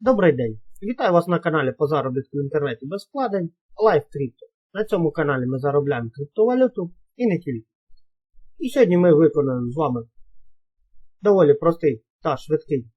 Добрий день! Вітаю вас на каналі по заробітку в інтернеті без вкладень Live Crypto. На цьому каналі ми заробляємо криптовалюту і не тільки. І сьогодні ми виконаємо з вами доволі простий та швидкий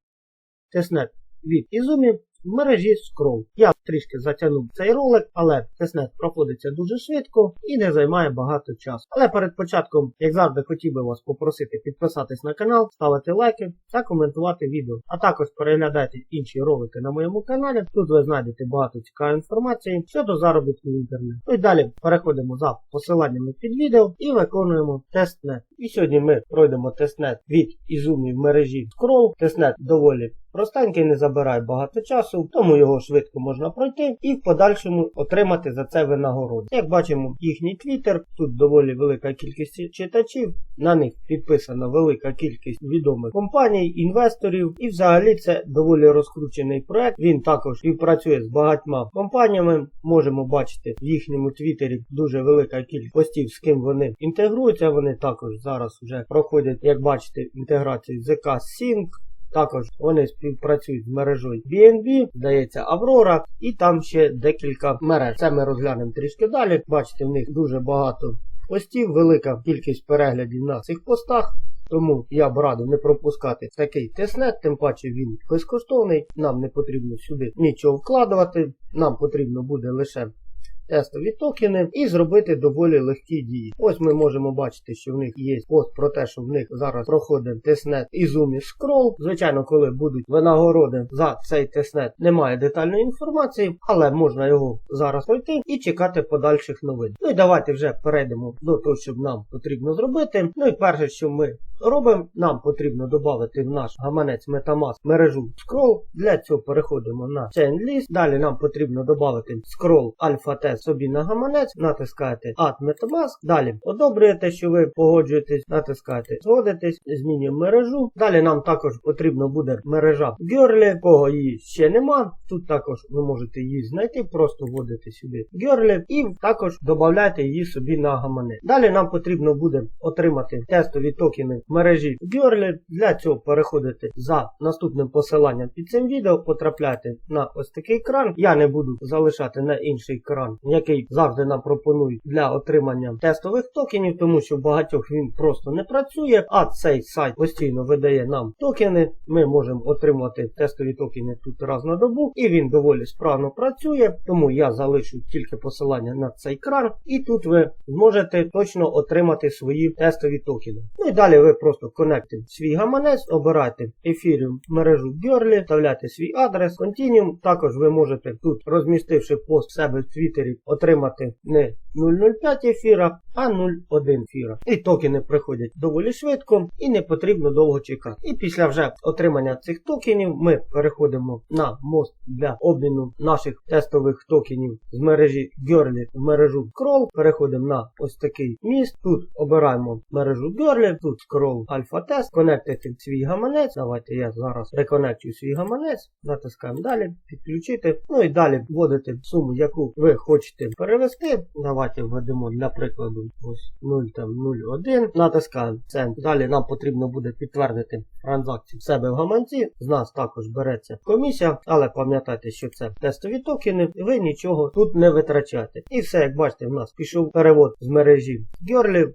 тестнет від Izumi в мережі Scroll. Я трішки затягнув цей ролик, але тестнет проходиться дуже швидко і не займає багато часу. Але перед початком, як завжди, хотів би вас попросити підписатись на канал, ставити лайки та коментувати відео. А також переглядайте інші ролики на моєму каналі. Тут ви знайдете багато цікавої інформації щодо заробітку в інтернеті. Ну і далі переходимо за посиланнями під відео і виконуємо тестнет. І сьогодні ми пройдемо тестнет від Izumi в мережі Scroll. Тестнет доволі Простенький не забирає багато часу, тому його швидко можна пройти і в подальшому отримати за це винагороду. Як бачимо, їхній твіттер, тут доволі велика кількість читачів, на них підписана велика кількість відомих компаній, інвесторів, і взагалі це доволі розкручений проект. Він також співпрацює з багатьма компаніями. Можемо бачити в їхньому твіттері дуже велика кількість постів, з ким вони інтегруються. Вони також зараз вже проходять, як бачите, інтеграцію з ZK Sync. Також вони співпрацюють з мережою BNB, здається, Аврора, і там ще декілька мереж. Це ми розглянемо трішки далі. Бачите, в них дуже багато постів, велика кількість переглядів на цих постах. Тому я б радив не пропускати такий тестнет, тим паче він безкоштовний. Нам не потрібно сюди нічого вкладувати. Нам потрібно буде лише тестові токени і зробити доволі легкі дії. Ось ми можемо бачити, що в них є пост про те, що в них зараз проходить тестнет Izumi Scroll. Звичайно, коли будуть винагороди за цей тестнет, немає детальної інформації, але можна його зараз пройти і чекати подальших новин. Ну і давайте вже перейдемо до того, що нам потрібно зробити. Ну і перше, що ми робимо, нам потрібно додати в наш гаманець Metamask мережу Scroll. Для цього переходимо на Chainlist. Далі нам потрібно додати Scroll Alpha Test собі на гаманець, натискаєте Add Metamask. Далі одобрюєте, що ви погоджуєтесь, натискаєте Згодитесь, змінюємо мережу. Далі нам також потрібно буде мережа Girly, кого її ще нема. Тут також ви можете її знайти, просто вводите сюди Girly і також додаєте її собі на гаманець. Далі нам потрібно буде отримати тестові токени мережі Girly. Для цього переходите за наступним посиланням під цим відео, потрапляєте на ось такий екран. Я не буду залишати на інший екран який завжди нам пропонують для отримання тестових токенів, тому що в багатьох він просто не працює, а цей сайт постійно видає нам токени. Ми можемо отримати тестові токени тут раз на добу, і він доволі справно працює, тому я залишу тільки посилання на цей кран, і тут ви зможете точно отримати свої тестові токени. Ну і далі ви просто конектите свій гаманець, обирати ефіріум мережу Girly, вставляти свій адрес, Continuum. Також ви можете тут, розмістивши пост себе в Твіттері, отримати не 0,05 ефіра, а 0,1 ефіра. І токени приходять доволі швидко і не потрібно довго чекати. І після вже отримання цих токенів ми переходимо на мост для обміну наших тестових токенів з мережі Girly в мережу Scroll. Переходимо на ось такий міст. Тут обираємо мережу Girly, тут Scroll Test, конектити свій гаманець. Давайте я зараз реконекчую свій гаманець, натискаємо далі, підключити. Ну і далі вводите суму, яку ви хочете перевести. Давайте введемо для прикладу ось 0,01. Натискаємо Send. Далі нам потрібно буде підтвердити транзакцію в себе в гаманці. З нас також береться комісія, але пам'ятайте, що це тестові токени, ви нічого тут не витрачаєте. І все, як бачите, в нас пішов перевод з мережі Girly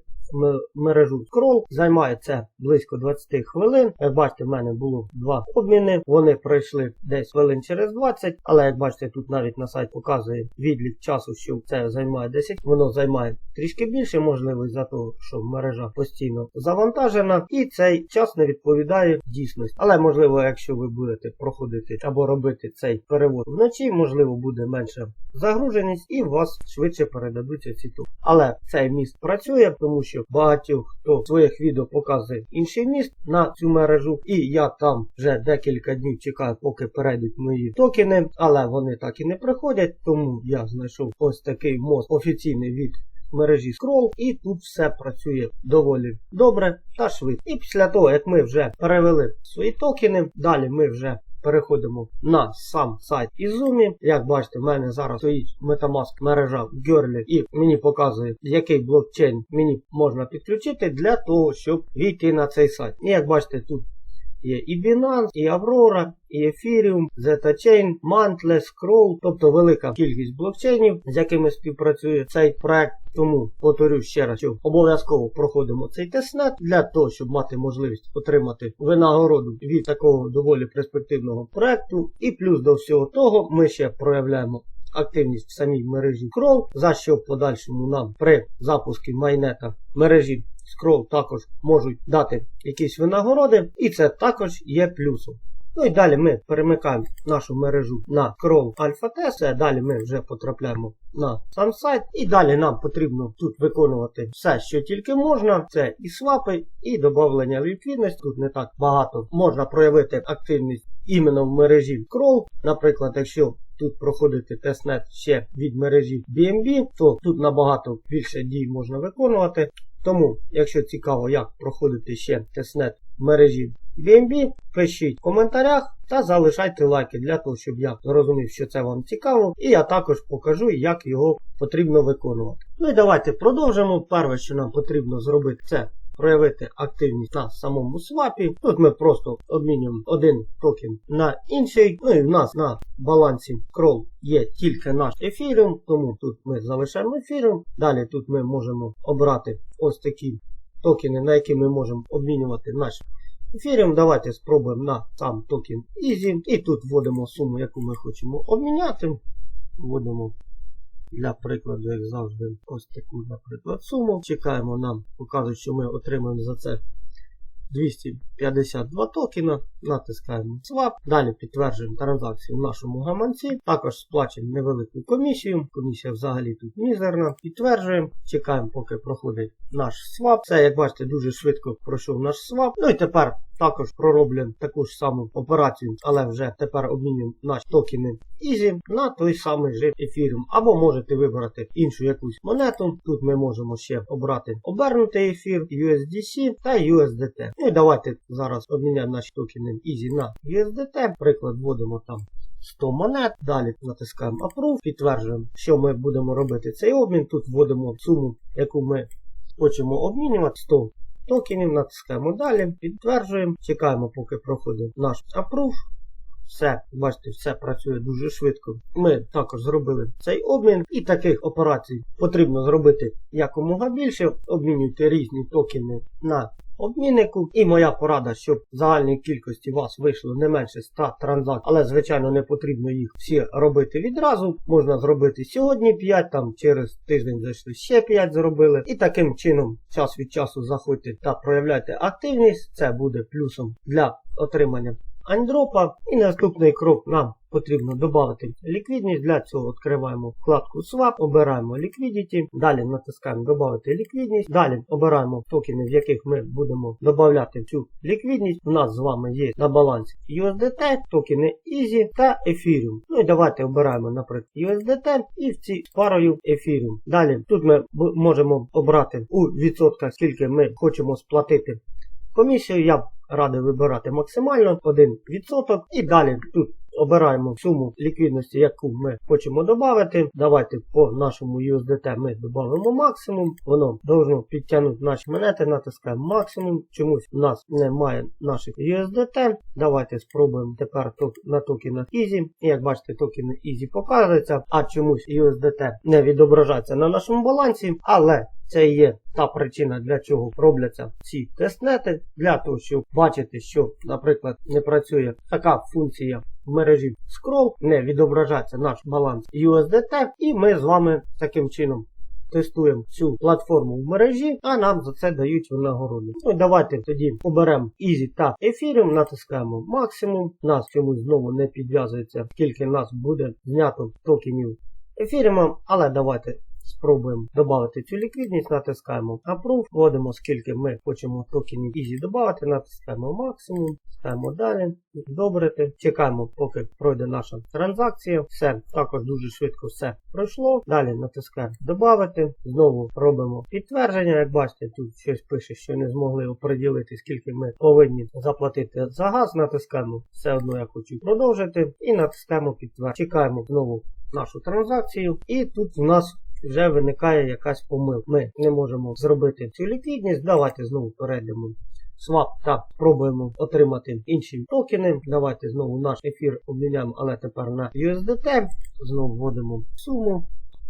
мережу Scroll. Займає це близько 20 хвилин. Як бачите, в мене було два обміни. Вони пройшли десь хвилин через 20, але як бачите, тут навіть на сайт показує відлік часу, що це займає 10. Воно займає трішки більше, можливо, за того, що мережа постійно завантажена, і цей час не відповідає дійсності. Але можливо, якщо ви будете проходити або робити цей перевод вночі, можливо, буде менша загруженість і вас швидше передадуться ці токи. Але цей міст працює, тому що багатьох хто в своїх відео показує інший міст на цю мережу, і я там вже декілька днів чекаю, поки перейдуть мої токени, але вони так і не приходять, тому я знайшов ось такий мост офіційний від мережі Scroll, і тут все працює доволі добре та швидко. І після того, як ми вже перевели свої токени, далі ми вже переходимо на сам сайт Izumi. Як бачите, в мене зараз стоїть Metamask мережа Girly і мені показує, який блокчейн мені можна підключити для того, щоб війти на цей сайт. І як бачите, тут є і Binance, і Aurora, і Ethereum, ZetaChain, Mantle, Scroll, тобто велика кількість блокчейнів, з якими співпрацює цей проект. Тому повторю ще раз, що обов'язково проходимо цей тестнет для того, щоб мати можливість отримати винагороду від такого доволі перспективного проекту. І плюс до всього того, ми ще проявляємо активність в самій мережі Scroll, за що в подальшому нам при запуску майнета мережі Scroll також можуть дати якісь винагороди, і це також є плюсом. Ну і далі ми перемикаємо нашу мережу на Chrome Alpha Test, далі ми вже потрапляємо на сам сайт, і далі нам потрібно тут виконувати все, що тільки можна. Це і свапи, і додавлення ліквідності. Тут не так багато можна проявити активність іменно в мережі Crawl. Наприклад, якщо тут проходити тестнет ще від мережі BNB, то тут набагато більше дій можна виконувати. Тому, якщо цікаво, як проходити ще тестнет мережі BNB, пишіть в коментарях та залишайте лайки для того, щоб я зрозумів, що це вам цікаво. І я також покажу, як його потрібно виконувати. Ну і давайте продовжимо. Перше, що нам потрібно зробити, це проявити активність на самому свапі. Тут ми просто обмінюємо один токен на інший. Ну і в нас на балансі крол є тільки наш ефіріум, тому тут ми залишаємо ефіріум. Далі тут ми можемо обрати ось такі токени, на які ми можемо обмінювати наш ефіріум. Давайте спробуємо на сам токен Easy. І тут вводимо суму, яку ми хочемо обміняти. Вводимо для прикладу, як завжди, ось таку, наприклад, суму. Чекаємо, нам показують, що ми отримаємо за це 252 токена. Натискаємо Swap. Далі підтверджуємо транзакцію в нашому гаманці. Також сплачуємо невелику комісію. Комісія взагалі тут мізерна. Підтверджуємо. Чекаємо, поки проходить наш свап. Це, як бачите, дуже швидко пройшов наш свап. Ну і тепер також пророблюємо таку ж саму операцію, але вже тепер обмінюємо наші токени Easy на той самий же ефіріум. Або можете вибрати іншу якусь монету. Тут ми можемо ще обрати обернутий ефір, USDC та USDT. Ну і давайте зараз обміняємо наші токени Easy на USDT. Приклад вводимо там 100 монет. Далі натискаємо Approve, підтверджуємо, що ми будемо робити цей обмін. Тут вводимо суму, яку ми хочемо обмінювати 100 токенів, натискаємо далі, підтверджуємо, чекаємо, поки проходить наш Approve. Все, бачите, все працює дуже швидко. Ми також зробили цей обмін, і таких операцій потрібно зробити якомога більше. Обмінюйте різні токени на обміннику. І моя порада, щоб в загальній кількості вас вийшло не менше 100 транзакцій, але, звичайно, не потрібно їх всі робити відразу. Можна зробити сьогодні 5, там через тиждень зайшли ще 5 зробили. І таким чином, час від часу заходьте та проявляйте активність. Це буде плюсом для отримання андропа. І наступний крок нам потрібно додати ліквідність. Для цього відкриваємо вкладку Swap, обираємо Liquidity, далі натискаємо Додати ліквідність. Далі обираємо токени, в яких ми будемо додати цю ліквідність. У нас з вами є на балансі USDT, токени Easy та Ethereum. Ну і давайте обираємо, наприклад, USDT і в цій парою Ethereum. Далі тут ми можемо обрати у відсотках, скільки ми хочемо сплатити комісію. Я б радив вибирати максимально 1%. І далі тут обираємо суму ліквідності, яку ми хочемо додати. Давайте по нашому USDT ми додамо максимум. Воно должно підтягнути наші монети, натискаємо максимум. Чомусь у нас немає наших USDT. Давайте спробуємо тепер на токенах Easy. І як бачите, токени Easy показуються, а чомусь USDT не відображається на нашому балансі. Але це є та причина, для чого робляться ці тестнети, для того, щоб бачити, що, наприклад, не працює така функція в мережі Scroll, не відображається наш баланс USDT, і ми з вами таким чином тестуємо цю платформу в мережі, а нам за це дають винагороду. Ну давайте тоді оберемо Easy та Ethereum, натискаємо максимум. Нас чомусь знову не підв'язується, скільки нас буде знято токенів ефіріумом, але давайте Спробуємо додати цю ліквідність, натискаємо Approve, вводимо, скільки ми хочемо токенів Easy додати, натискаємо максимум, ставимо далі, добрити. Чекаємо, поки пройде наша транзакція. Все, також дуже швидко все пройшло. Далі натискаємо Додати. Знову робимо підтвердження. Як бачите, тут щось пише, що не змогли оприділити, скільки ми повинні заплатити за газ. Натискаємо все одно, я хочу продовжити. І натискаємо підтвердження. Чекаємо знову нашу транзакцію. І тут у нас вже виникає якась помилка. Ми не можемо зробити цю ліквідність. Давайте знову перейдемо свап та спробуємо отримати інші токени. Давайте знову наш ефір обміняємо, але тепер на USDT. Знову вводимо суму.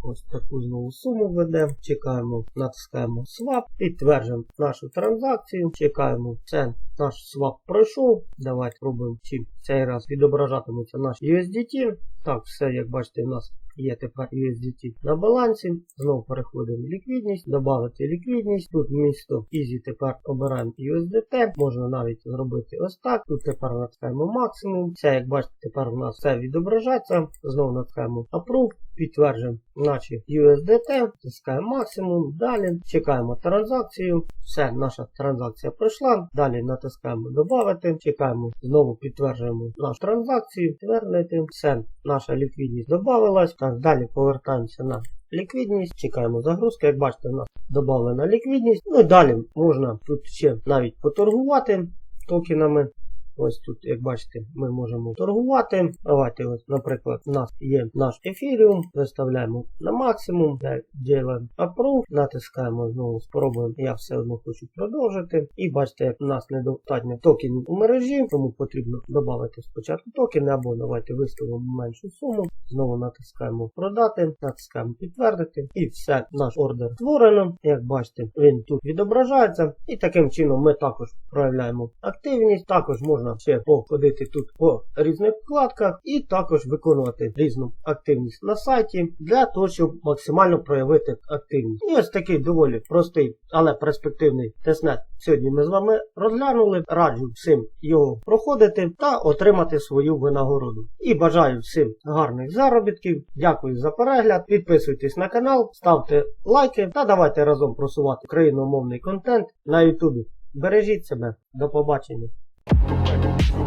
Ось таку знову суму ведемо, чекаємо, натискаємо swap, підтверджуємо нашу транзакцію, чекаємо, це наш свап пройшов. Давайте пробуємо, чи цей раз відображатиметься наш USDT. Так, все, як бачите, у нас є тепер USDT на балансі. Знову переходимо в ліквідність, додати ліквідність. Тут місто Easy тепер обираємо USDT. Можна навіть зробити ось так. Тут тепер натискаємо максимум. Це, як бачите, тепер у нас все відображається. Знову натискаємо Approve. Підтверджуємо наші USDT, натискаємо максимум, далі чекаємо транзакцію. Все, наша транзакція пройшла. Далі натискаємо додати, чекаємо, знову підтверджуємо нашу транзакцію, підтвердити. Все, наша ліквідність додавалась. Так, далі повертаємося на ліквідність, чекаємо загрузки. Як бачите, у нас додана ліквідність. Ну і далі можна тут ще навіть поторгувати токенами. Ось тут, як бачите, ми можемо торгувати. Давайте, ось, наприклад, у нас є наш ефіріум, виставляємо на максимум, ділимо approve, натискаємо знову, спробуємо. Я все одно хочу продовжити. І бачите, як у нас недостатньо токенів у мережі, тому потрібно додати спочатку токени, або давайте виставимо меншу суму. Знову натискаємо продати, натискаємо підтвердити. І все, наш ордер створено. Як бачите, він тут відображається. І таким чином ми також проявляємо активність. Також можна ще походити тут по різних вкладках і також виконувати різну активність на сайті для того, щоб максимально проявити активність. І ось такий доволі простий, але перспективний тестнет. Сьогодні ми з вами розглянули. Раджу всім його проходити та отримати свою винагороду. І бажаю всім гарних заробітків. Дякую за перегляд. Підписуйтесь на канал, ставте лайки та давайте разом просувати україномовний контент на Ютубі. Бережіть себе, до побачення. Go, go, go, go.